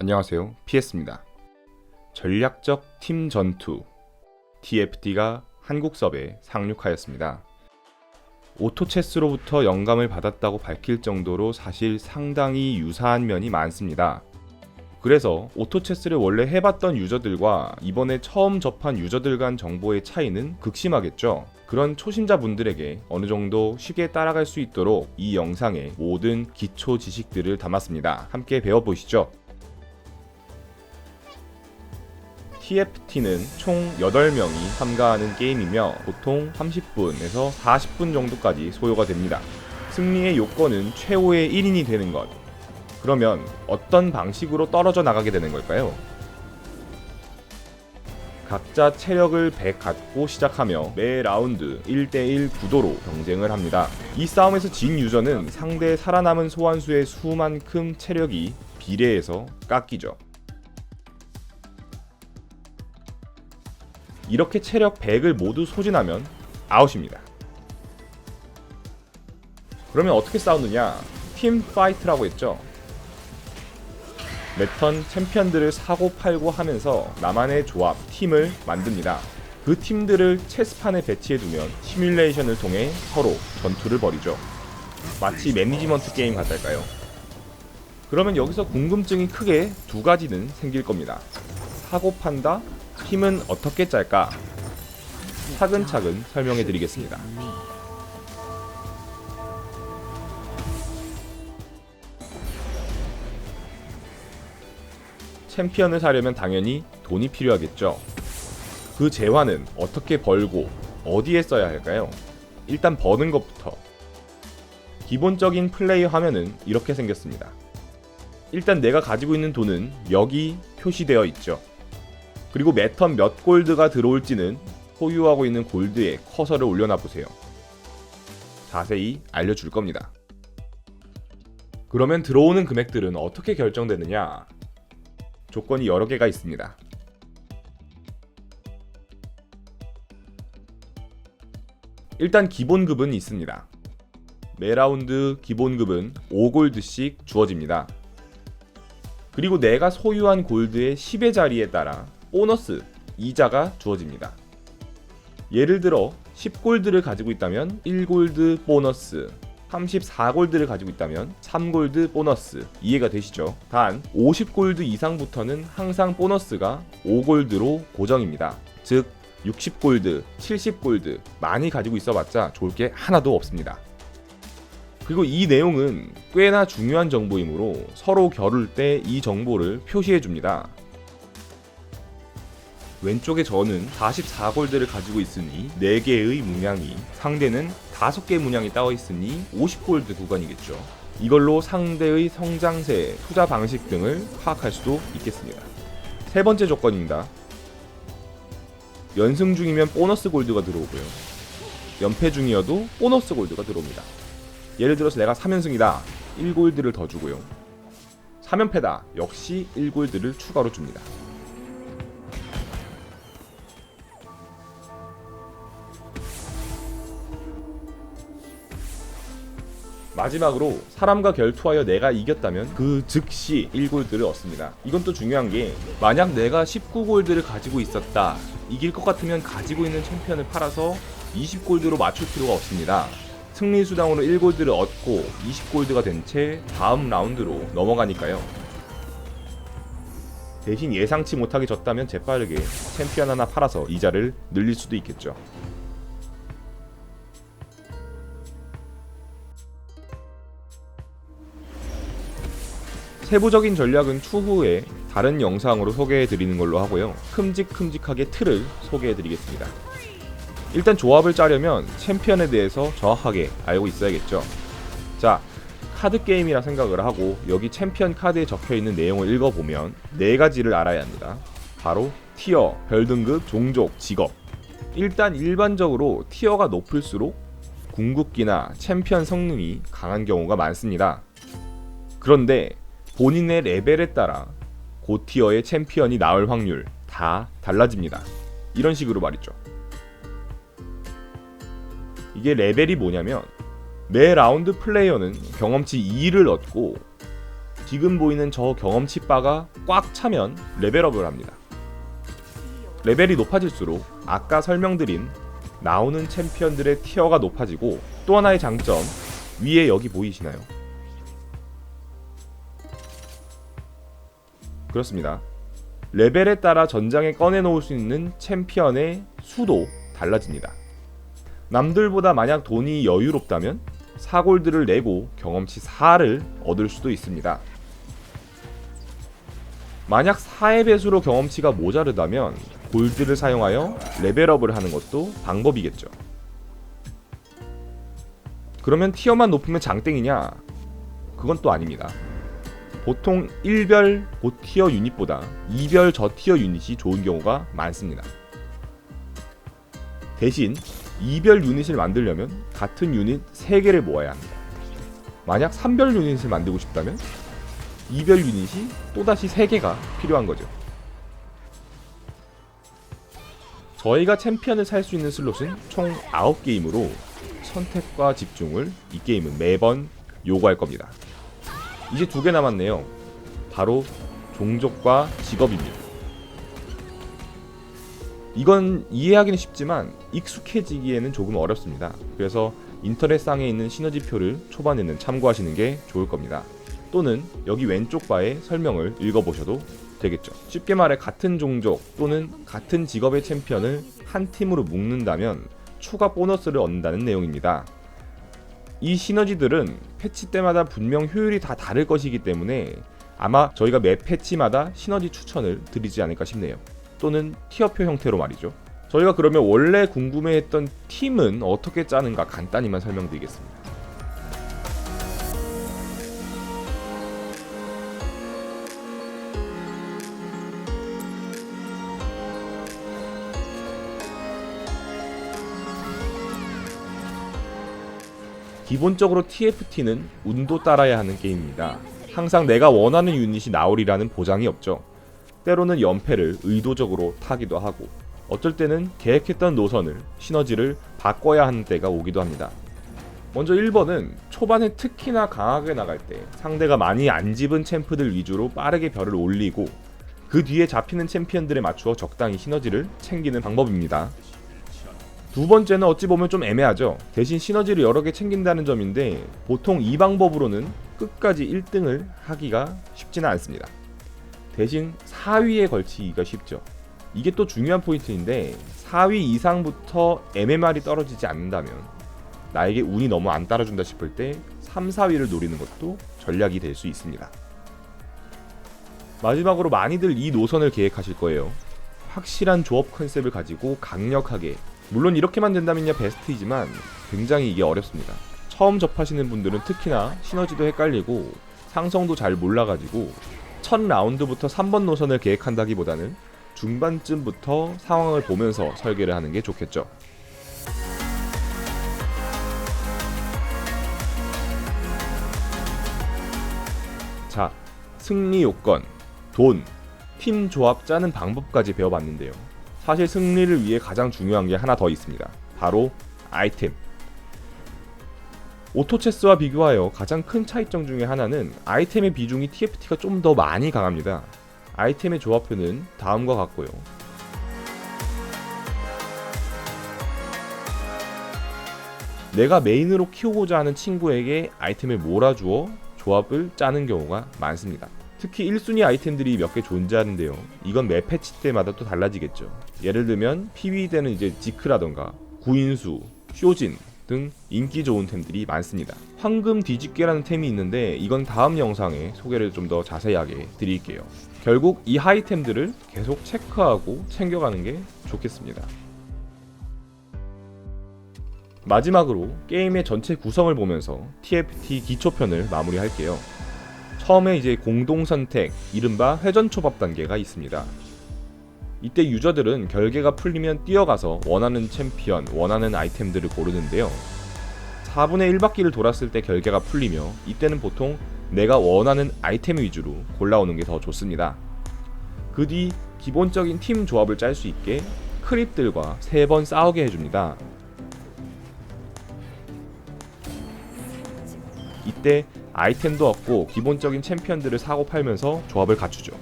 안녕하세요. PS입니다. 전략적 팀 전투 TFT가 한국 섭에 상륙하였습니다. 오토체스로부터 영감을 받았다고 밝힐 정도로 사실 상당히 유사한 면이 많습니다. 그래서 오토체스를 원래 해봤던 유저들과 이번에 처음 접한 유저들 간 정보의 차이는 극심하겠죠. 그런 초심자분들에게 어느 정도 쉽게 따라갈 수 있도록 이 영상에 모든 기초 지식들을 담았습니다. 함께 배워보시죠. TFT는 총 8명이 참가하는 게임이며 보통 30분에서 40분 정도까지 소요가 됩니다. 승리의 요건은 최후의 1인이 되는 것. 그러면 어떤 방식으로 떨어져 나가게 되는 걸까요? 각자 체력을 100 갖고 시작하며 매 라운드 1대1 구도로 경쟁을 합니다. 이 싸움에서 진 유저는 상대 살아남은 소환수의 수만큼 체력이 비례해서 깎이죠. 이렇게 체력 100을 모두 소진하면 아웃입니다. 그러면 어떻게 싸우느냐? 팀 파이트라고 했죠. 매턴 챔피언들을 사고 팔고 하면서 나만의 조합, 팀을 만듭니다. 그 팀들을 체스판에 배치해두면 시뮬레이션을 통해 서로 전투를 벌이죠. 마치 매니지먼트 게임 같달까요? 그러면 여기서 궁금증이 크게 두 가지는 생길 겁니다. 사고 판다, 팀은 어떻게 짤까? 차근차근 설명해 드리겠습니다. 챔피언을 사려면 당연히 돈이 필요하겠죠. 그 재화는 어떻게 벌고 어디에 써야 할까요? 일단 버는 것부터. 기본적인 플레이 화면은 이렇게 생겼습니다. 일단 내가 가지고 있는 돈은 여기 표시되어 있죠. 그리고 매턴 몇 골드가 들어올지는 소유하고 있는 골드에 커서를 올려놔 보세요. 자세히 알려줄 겁니다. 그러면 들어오는 금액들은 어떻게 결정되느냐? 조건이 여러 개가 있습니다. 일단 기본급은 있습니다. 매 라운드 기본급은 5골드씩 주어집니다. 그리고 내가 소유한 골드의 10의 자리에 따라 보너스 이자가 주어집니다. 예를 들어 10골드를 가지고 있다면 1골드 보너스 34골드를 가지고 있다면 3골드 보너스 이해가 되시죠? 단 50골드 이상부터는 항상 보너스가 5골드로 고정입니다. 즉 60골드, 70골드 많이 가지고 있어봤자 좋을 게 하나도 없습니다. 그리고 이 내용은 꽤나 중요한 정보이므로 서로 겨룰 때 이 정보를 표시해 줍니다. 왼쪽에 저는 44골드를 가지고 있으니 4개의 문양이 상대는 5개의 문양이 따워 있으니 50골드 구간이겠죠. 이걸로 상대의 성장세, 투자 방식 등을 파악할 수도 있겠습니다. 세 번째 조건입니다. 연승 중이면 보너스 골드가 들어오고요. 연패 중이어도 보너스 골드가 들어옵니다. 예를 들어서 내가 3연승이다. 1골드를 더 주고요. 3연패다. 역시 1골드를 추가로 줍니다. 마지막으로 사람과 결투하여 내가 이겼다면 그 즉시 1골드를 얻습니다. 이건 또 중요한 게 만약 내가 19골드를 가지고 있었다. 이길 것 같으면 가지고 있는 챔피언을 팔아서 20골드로 맞출 필요가 없습니다. 승리 수당으로 1골드를 얻고 20골드가 된 채 다음 라운드로 넘어가니까요. 대신 예상치 못하게 졌다면 재빠르게 챔피언 하나 팔아서 이자를 늘릴 수도 있겠죠. 세부적인 전략은 추후에 다른 영상으로 소개해 드리는 걸로 하고요. 큼직큼직하게 틀을 소개해 드리겠습니다. 일단 조합을 짜려면 챔피언에 대해서 정확하게 알고 있어야겠죠. 자, 카드 게임이라 생각을 하고 여기 챔피언 카드에 적혀 있는 내용을 읽어보면 네 가지를 알아야 합니다. 바로 티어, 별등급, 종족, 직업. 일단 일반적으로 티어가 높을수록 궁극기나 챔피언 성능이 강한 경우가 많습니다. 그런데 본인의 레벨에 따라 고티어의 챔피언이 나올 확률 다 달라집니다. 이런 식으로 말이죠. 이게 레벨이 뭐냐면 매 라운드 플레이어는 경험치 2를 얻고 지금 보이는 저 경험치 바가 꽉 차면 레벨업을 합니다. 레벨이 높아질수록 아까 설명드린 나오는 챔피언들의 티어가 높아지고 또 하나의 장점 위에 여기 보이시나요? 그렇습니다. 레벨에 따라 전장에 꺼내놓을 수 있는 챔피언의 수도 달라집니다. 남들보다 만약 돈이 여유롭다면 4골드를 내고 경험치 4를 얻을 수도 있습니다. 만약 4의 배수로 경험치가 모자르다면 골드를 사용하여 레벨업을 하는 것도 방법이겠죠. 그러면 티어만 높으면 장땡이냐? 그건 또 아닙니다. 보통 1별 고티어 유닛보다 2별 저티어 유닛이 좋은 경우가 많습니다. 대신 2별 유닛을 만들려면 같은 유닛 3개를 모아야 합니다. 만약 3별 유닛을 만들고 싶다면 2별 유닛이 또다시 3개가 필요한 거죠. 저희가 챔피언을 살 수 있는 슬롯은 총 9게임으로 선택과 집중을 이 게임은 매번 요구할 겁니다. 이제 두 개 남았네요. 바로 종족과 직업입니다. 이건 이해하기는 쉽지만 익숙해지기에는 조금 어렵습니다. 그래서 인터넷상에 있는 시너지표를 초반에는 참고하시는 게 좋을 겁니다. 또는 여기 왼쪽 바에 설명을 읽어보셔도 되겠죠. 쉽게 말해 같은 종족 또는 같은 직업의 챔피언을 한 팀으로 묶는다면 추가 보너스를 얻는다는 내용입니다. 이 시너지들은 패치 때마다 분명 효율이 다 다를 것이기 때문에 아마 저희가 매 패치마다 시너지 추천을 드리지 않을까 싶네요. 또는 티어표 형태로 말이죠. 저희가 그러면 원래 궁금해했던 팀은 어떻게 짜는가 간단히만 설명드리겠습니다. 기본적으로 TFT는 운도 따라야 하는 게임입니다. 항상 내가 원하는 유닛이 나오리라는 보장이 없죠. 때로는 연패를 의도적으로 타기도 하고 어쩔 때는 계획했던 노선을 시너지를 바꿔야 하는 때가 오기도 합니다. 먼저 1번은 초반에 특히나 강하게 나갈 때 상대가 많이 안 집은 챔프들 위주로 빠르게 별을 올리고 그 뒤에 잡히는 챔피언들에 맞추어 적당히 시너지를 챙기는 방법입니다. 두 번째는 어찌 보면 좀 애매하죠. 대신 시너지를 여러 개 챙긴다는 점인데 보통 이 방법으로는 끝까지 1등을 하기가 쉽지는 않습니다. 대신 4위에 걸치기가 쉽죠. 이게 또 중요한 포인트인데 4위 이상부터 MMR이 떨어지지 않는다면 나에게 운이 너무 안 따라준다 싶을 때 3, 4위를 노리는 것도 전략이 될 수 있습니다. 마지막으로 많이들 이 노선을 계획하실 거예요. 확실한 조합 컨셉을 가지고 강력하게 물론 이렇게만 된다면야 베스트이지만 굉장히 이게 어렵습니다. 처음 접하시는 분들은 특히나 시너지도 헷갈리고 상성도 잘 몰라가지고 첫 라운드부터 3번 노선을 계획한다기보다는 중반쯤부터 상황을 보면서 설계를 하는 게 좋겠죠. 자, 승리 요건, 돈, 팀 조합 짜는 방법까지 배워봤는데요. 사실 승리를 위해 가장 중요한 게 하나 더 있습니다. 바로 아이템. 오토체스와 비교하여 가장 큰 차이점 중에 하나는 아이템의 비중이 TFT가 좀 더 많이 강합니다. 아이템의 조합표는 다음과 같고요. 내가 메인으로 키우고자 하는 친구에게 아이템을 몰아주어 조합을 짜는 경우가 많습니다. 특히 1순위 아이템들이 몇 개 존재하는데요. 이건 매 패치 때마다 또 달라지겠죠. 예를 들면 PVE되는 이제 지크라던가 구인수, 쇼진 등 인기 좋은 템들이 많습니다. 황금 뒤집개라는 템이 있는데 이건 다음 영상에 소개를 좀 더 자세하게 드릴게요. 결국 이 하이템들을 계속 체크하고 챙겨가는 게 좋겠습니다. 마지막으로 게임의 전체 구성을 보면서 TFT 기초편을 마무리할게요. 처음에 이제 공동 선택, 이른바 회전 초밥 단계가 있습니다. 이때 유저들은 결계가 풀리면 뛰어가서 원하는 챔피언, 원하는 아이템들을 고르는데요. 4분의 1바퀴를 돌았을 때 결계가 풀리며 이때는 보통 내가 원하는 아이템 위주로 골라오는 게 더 좋습니다. 그 뒤 기본적인 팀 조합을 짤 수 있게 크립들과 3번 싸우게 해줍니다. 이때 아이템도 얻고 기본적인 챔피언들을 사고 팔면서 조합을 갖추죠.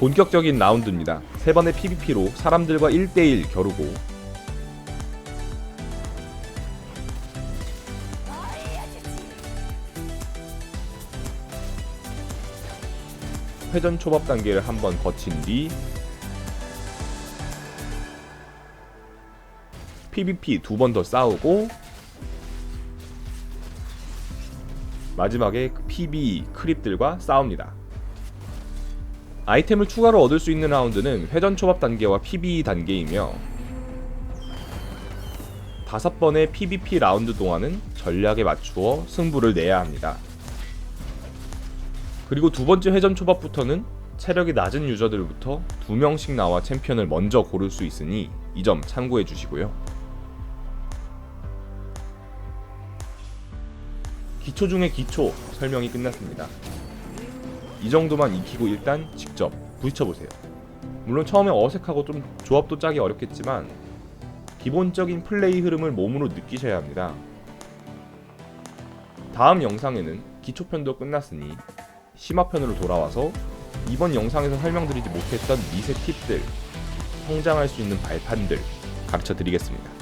본격적인 라운드입니다. 세 번의 PVP로 사람들과 1대1 겨루고 회전 초밥 단계를 한번 거친 뒤 PVP 두 번 더 싸우고 마지막에 그 PB 크립들과 싸웁니다. 아이템을 추가로 얻을 수 있는 라운드는 회전 초밥 단계와 PB 단계이며 다섯 번의 PVP 라운드 동안은 전략에 맞추어 승부를 내야 합니다. 그리고 두 번째 회전 초밥부터는 체력이 낮은 유저들부터 두 명씩 나와 챔피언을 먼저 고를 수 있으니 이 점 참고해 주시고요. 기초 중에 기초 설명이 끝났습니다. 이 정도만 익히고 일단 직접 부딪혀 보세요. 물론 처음에 어색하고 좀 조합도 짜기 어렵겠지만 기본적인 플레이 흐름을 몸으로 느끼셔야 합니다. 다음 영상에는 기초편도 끝났으니 심화편으로 돌아와서 이번 영상에서 설명드리지 못했던 미세 팁들, 성장할 수 있는 발판들 가르쳐 드리겠습니다.